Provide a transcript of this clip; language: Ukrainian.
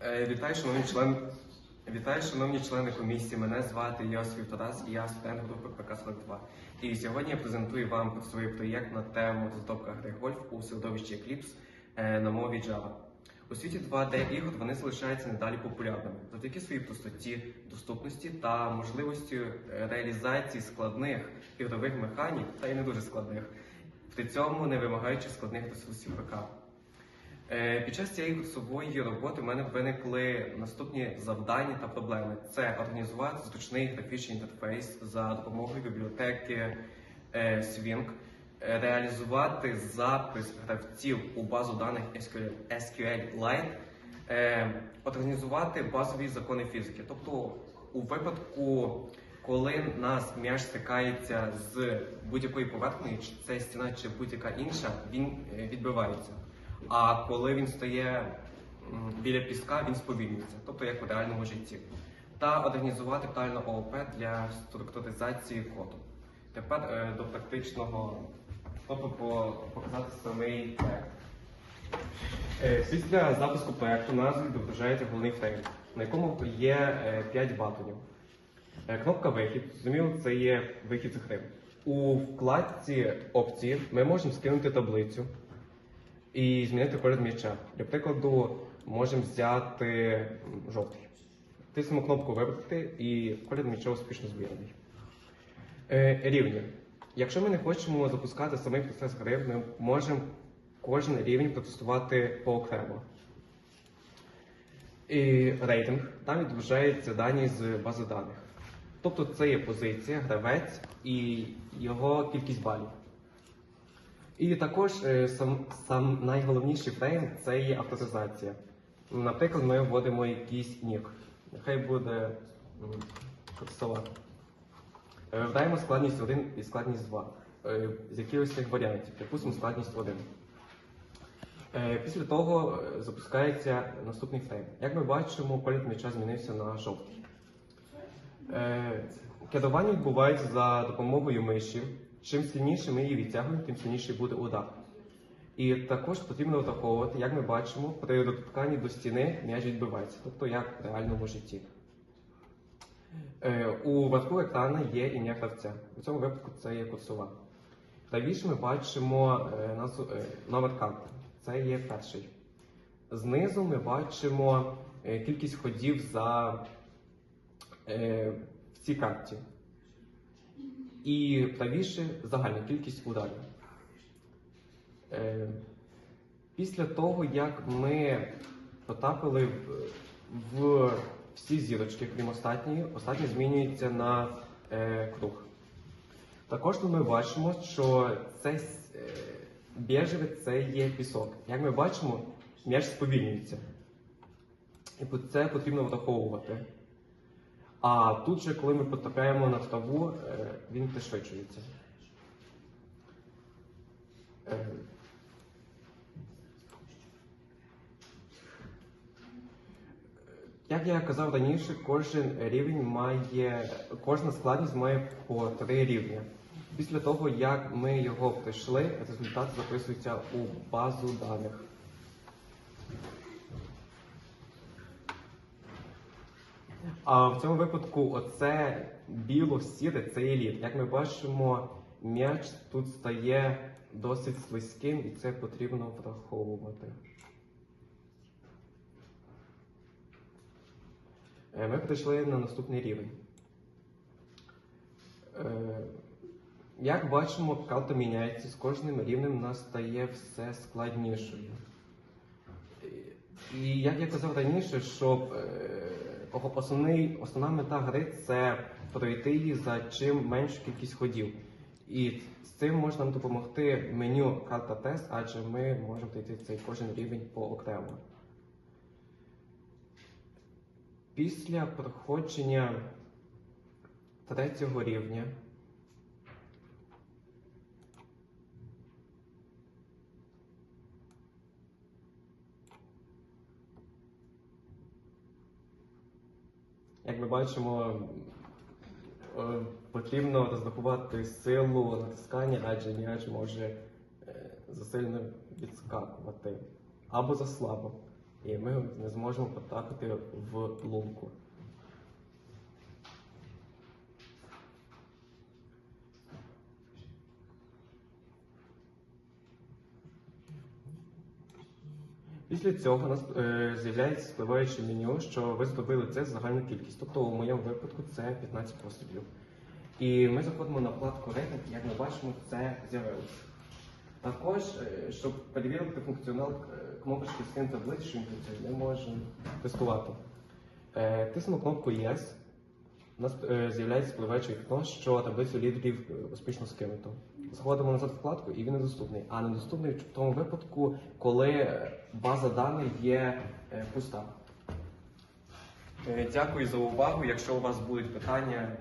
Е, Вітаю, шановні члени. Вітаю, шановні члени комісії. Мене звати Йосиф Тарас, і я студент групи ПК-42. І сьогодні я презентую вам свій проєкт на тему розробка гри гольф у середовищі Eclipse е, на мові Java. У світі 2D ігор вони залишаються надалі популярними завдяки своїй простоті, доступності та можливості е, реалізації складних ігрових механік та й не дуже складних, при цьому не вимагаючи складних ресурсів ПК. Е, Під час цієї курсової роботи в мене виникли наступні завдання та проблеми: це організувати зручний графічний інтерфейс за допомогою бібліотеки е, Swing, е, реалізувати запис гравців у базу даних SQL SQLite, організувати базові закони фізики. Тобто, у випадку, коли нас м'яч стикається з будь-якою поверхнею, чи це стіна, чи будь-яка інша, він відбивається. А коли він стає біля піска, він сповільнюється, тобто як у реальному житті. Та організувати правильно ООП для структуризації коду. Тепер е, до практичного, тобто по- показати самий проект. Е, Після запуску проекту нас відображається головний фрейм, на якому є 5 батонів. Е, Кнопка вихід, зрозуміло, це є вихід з гри. У вкладці опції ми можемо скинути таблицю і змінити колір м'яча. Для прикладу, можемо взяти жовтий. Тиснемо кнопку Вибрати і колір м'яча успішно збірений. Е, рівні. Якщо ми не хочемо запускати самий процес гри, ми можемо кожен рівень протестувати поокремо. І рейтинг. Там відображаються дані з бази даних. Тобто це є позиція, гравець і його кількість балів. І також е, сам, сам найголовніший фрейм це є авторизація. Наприклад, ми вводимо якийсь нік. Нехай буде м, курсова. Е, Вибираємо складність 1 і складність 2. Е, З якихось цих варіантів, припустимо складність 1. Е, Після того запускається наступний фрейм. Як ми бачимо, колір м'яча змінився на жовтий. Керування відбувається за допомогою миші. Чим сильніше ми її відтягуємо, тим сильніший буде удар. І також потрібно враховувати, як ми бачимо, при доторканні до стіни м'яч відбивається, тобто як в реальному житті. Е, У верху екрану є ім'я гравця. У цьому випадку це є курсова. Правіше ми бачимо е, е, номер карти. Це є перший. Знизу ми бачимо кількість ходів за цій карті. І правіше загальна кількість ударів. Е, після того, як ми потрапили в, всі зірочки, крім останньої, остання змінюється на е, круг. Також ми бачимо, що це е, біжеве це є пісок. Як ми бачимо, м'яч сповільнюється. І це потрібно враховувати. А тут же, коли ми потрапляємо на траву, е, він пришвидшується. Е, Як я казав раніше, кожен рівень має, кожна складність має по три рівня. Після того, як ми його пройшли, результат записується у базу даних. А в цьому випадку оце біло-сіре це є лід. Як ми бачимо, м'яч тут стає досить слизьким і це потрібно враховувати. Е, Ми прийшли на наступний рівень. Е, Як бачимо, карта міняється з кожним рівнем нас стає все складнішою. І як я казав раніше, що е, основний, основна мета гри це пройти її за чим меншу кількість ходів. І з цим може нам допомогти меню карта тест, адже ми можемо пройти цей кожен рівень поокремо. Після проходження третього рівня Як ми бачимо, е, потрібно розрахувати силу натискання, адже м'яч може е, засильно відскакувати або заслабо. і ми не зможемо потрапити в лунку. Після цього нас е, з'являється спливаюче меню, що ви здобили це загальну кількість. Тобто у моєму випадку це 15 пострілів. І ми заходимо на вкладку рейтинг, як ми бачимо, це з'явилося. Також, е, щоб перевірити функціонал е, кнопочки таблиць, що він працює, ми можемо тестувати. Е, Тиснемо кнопку Yes. У нас е, з'являється спливаюче вікно, що таблицю лідерів е, успішно скинуто. Заходимо назад вкладку і він недоступний. А недоступний в тому випадку, коли е, база даних є пуста. Дякую за увагу. Якщо у вас будуть питання,